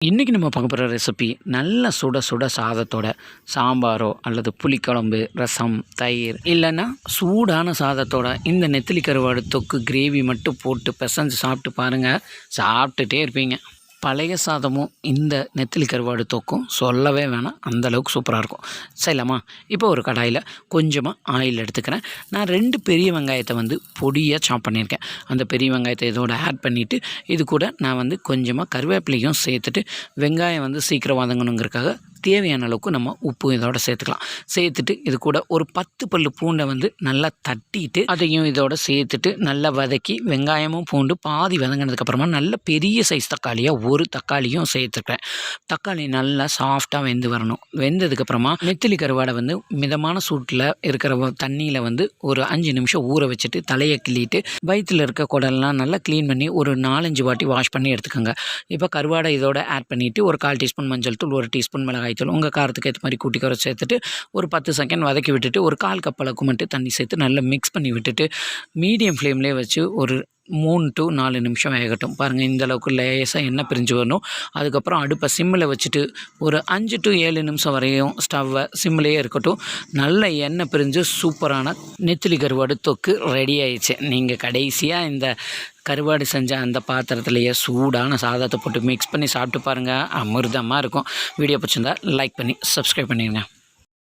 இன்றைக்கி நம்ம பார்க்க போகிற ரெசிபி நல்ல சுட சுட சாதத்தோட சாம்பாரோ அல்லது புளிக்குழம்பு ரசம் தயிர் இல்லைன்னா சூடான சாதத்தோட இந்த நெத்திலி கருவாடு தொக்கு கிரேவி மட்டும் போட்டு பிசைஞ்சு சாப்பிட்டு பாருங்கள் சாப்பிட்டுட்டே இருப்பீங்க. பழைய சாதமும் இந்த நெத்திலி கருவாடு தொக்கும் சொல்லவே வேணாம். அந்தளவுக்கு சூப்பராக இருக்கும். சரிலாமா இப்போ ஒரு கடாயில் கொஞ்சமாக ஆயில் எடுத்துக்கிறேன். நான் ரெண்டு பெரிய வெங்காயத்தை வந்து பொடியாக சாப் பண்ணியிருக்கேன். அந்த பெரிய வெங்காயத்தை இதோட ஆட் பண்ணிவிட்டு இது கூட நான் வந்து கொஞ்சமாக கருவேப்பிலையும் சேர்த்துட்டு வெங்காயம் வந்து சீக்கிரம் வதங்கணுங்கிறக்காக தேவையான அளவுக்கு நம்ம உப்பு இதோட சேர்த்துக்கலாம். சேர்த்துட்டு இது கூட ஒரு பத்து பல்லு பூண்டை வந்து நல்லா தட்டிட்டு அதையும் இதோட சேர்த்துட்டு நல்லா வதக்கி வெங்காயமும் பூண்டு பாதி வதங்கினதுக்கப்புறமா நல்ல பெரிய சைஸ் தக்காளியாக ஒரு தக்காளியும் சேர்த்துருக்கேன் தக்காளி நல்லா சாஃப்டாக வெந்து வரணும். வெந்ததுக்கப்புறமா நெத்திலி கருவாடை வந்து மிதமான சூட்டில் இருக்கிற தண்ணியில் வந்து ஒரு அஞ்சு நிமிஷம் ஊற வச்சுட்டு தலையை கிள்ளிட்டு வயிற்றில் இருக்க குடல்லாம் நல்லா க்ளீன் பண்ணி ஒரு நாலஞ்சு வாட்டி வாஷ் பண்ணி எடுத்துக்கோங்க. இப்போ கருவாடை இதோட ஆட் பண்ணிவிட்டு ஒரு கால் டீஸ்பூன் மஞ்சள் தூள் ஒரு டீஸ்பூன் மிளகாய் தூள் உங்கள் காரத்துக்கு ஏற்ற மாதிரி கூட்டி குறை சேர்த்துட்டு ஒரு பத்து செகண்ட் வதக்கி விட்டுட்டு ஒரு கால் கப் அளவுக்கு மட்டும் தண்ணி சேர்த்து நல்லா மிக்ஸ் பண்ணி விட்டுட்டு மீடியம் ஃப்ளேம்லேயே வச்சு ஒரு மூணு டு நாலு நிமிஷம் வேகட்டும். பாருங்கள் இந்தளவுக்கு லேசாக எண்ணெய் பிரிஞ்சு வரணும். அதுக்கப்புறம் அடுப்பை சிம்மில் வச்சுட்டு ஒரு அஞ்சு டு ஏழு நிமிஷம் வரையும் ஸ்டவ்வை சிம்மிலேயே இருக்கட்டும். நல்ல எண்ணெய் பிரிஞ்சு சூப்பரான நெத்திலி கருவாடு தொக்கு ரெடி ஆயிடுச்சு. நீங்கள் கடைசியாக இந்த கருவாடு செஞ்ச அந்த பாத்திரத்துலேயே சூடான சாதத்தை போட்டு மிக்ஸ் பண்ணி சாப்பிட்டு பாருங்கள் அமிர்தமாக இருக்கும். வீடியோ பிடிச்சிருந்தா லைக் பண்ணி சப்ஸ்கிரைப் பண்ணிடுங்க